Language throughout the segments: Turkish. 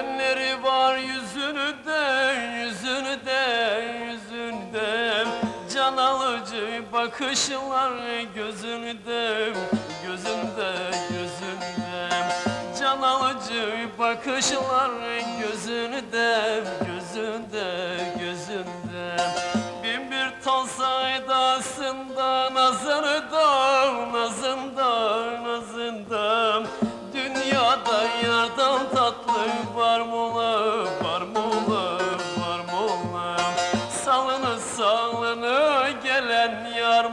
benleri var yüzünde, yüzünde, yüzünde. Can alıcı bakışlar gözünde, gözünde, gözünde. Can alıcı bakışlar gözünde, gözünde, gözünde. Tatlı var mı ola, var mı ola, var mı ola? Salını salını gelen yar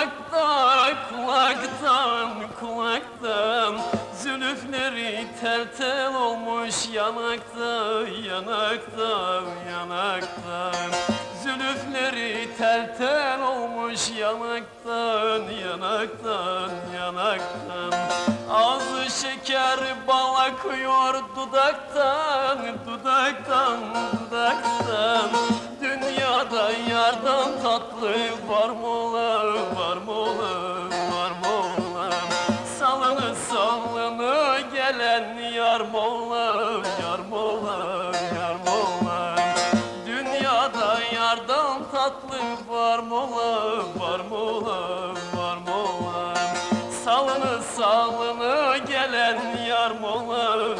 kulaktan, kulaktan, kulaktan. Zülüfleri tel tel olmuş yanakta, yanakta, yanaktan Zülüfleri tel tel olmuş yanaktan, yanaktan, yanaktan. Ağzı şeker bal akıyor dudaktan, dudaktan, dudaktan. Dünyada yardan tatlı gelen yar mı ola, yar mı ola, yar mı ola? Dünyada yardan tatlı var mı ola, var mı ola, var mı ola? Salını salını gelen yar mı ola,